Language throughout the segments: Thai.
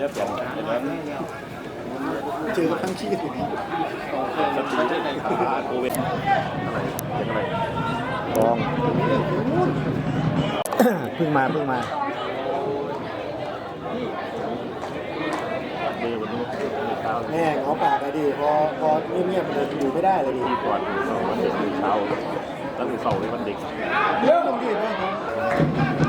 จะเปลี่ยนอย่างนั้นเจอทั้งชีวิตอยู่นี่สติขาโควิดอะไรเป็นอะไรกองเพิ่งมาเพิ่งมาแม่เขาปากไปดิพอพอเงียบๆเลยอยู่ไม่ได้เลยดิที่ก่อนมือเสาร์วันเด็กมือเช้าตั้งแต่เสาร์เลยวันเด็กเยอะต้องดีนะครับ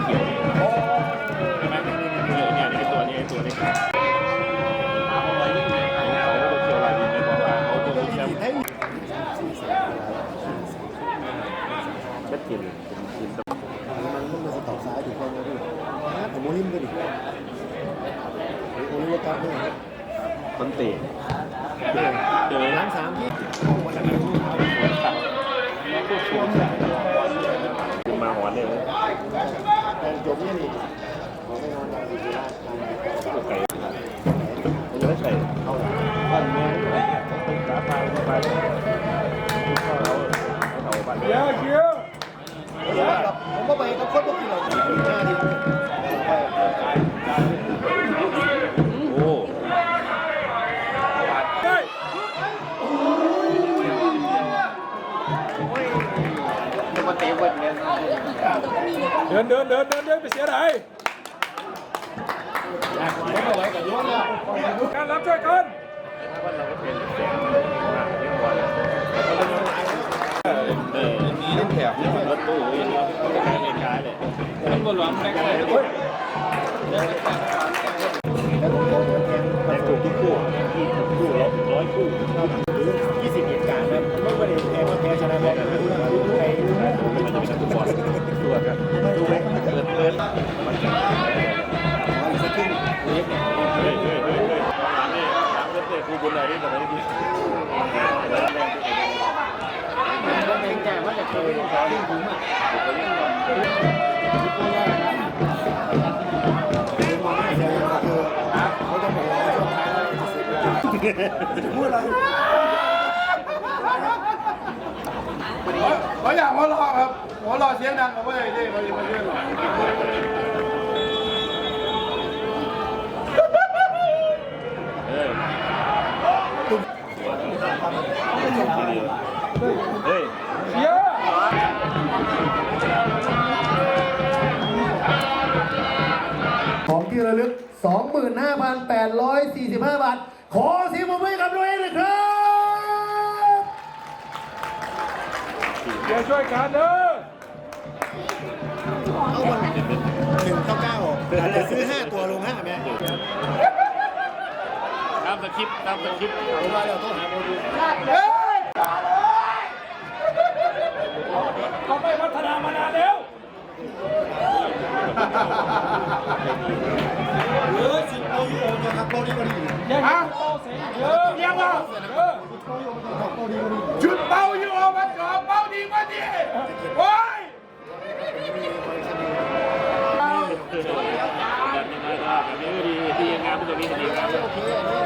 เช็ดกินกินมันมันมันสต็อกซ้ายถูกต้องไหมพี่นะผมโมลิมก็ดิโมลิมก็กลับเนี่ยคนเตะเจอล้างสามที่ขึ้นมาหัวเนี่ยแต่จบเนี่ยนี่ผมไม่นอนกันดีมากไก่มัน เราหน้าดิโอ้เดินเดินเดินเดินเดินไปเสียไหนการรับช่วยกัน มันบนหลังแรงเลยเฮ้ยแต่ถูกทุกคู่ที่คู่ร้อยร้อยคู่ยี่สิบเหตุการณ์นะไม่ประเด็นแพ้ก็แพ้ชนะแพ้กันรู้นะรู้ใครรู้นะมันจะเป็นนักฟุตบอลตัวกันดูไหมเกิดเกิดมันจะอีกสักครึ่งเล็กเฮ้ยเฮ้ยเฮ้ยเฮ้ยหลังนี่หลังเล่นเตะครูบุญอะไรนี่แบบนี้มันเองแต่ว่าจะเคยขอเรื่องผมอะ พูดอะไรเขาอยากหัวเราะครับหัวเราะเสียงดังกับว่าไอ้นี่เขาจะมาเรื่องเฮ้ยเยอะของที่ระลึก 25,845 บาท ขอเสียงปรบมือให้กับตัวเองเลยครับเดี๋ยวช่วยกันเด้อเอาวันหนึ่งเก้าเก้าอาจจะซื้อ5ตัวลง5ไหมตามสคริปต์ตามสคริปต์ผมว่าเราต้องหาโมดูเฮ้ยเขาไม่พัฒนามานานแล้วเออสิบโมยูโอนะครับโปรนี้ก็ดี ยังโตเสียเยอะยังอะเออโปรนี้ก็ดีชุดเบาอยู่เอามาจอเบาดีกว่าดิโอ้ยแบบนี้นะแบบนี้ดีดีงามตัวนี้ดีงามดีงาม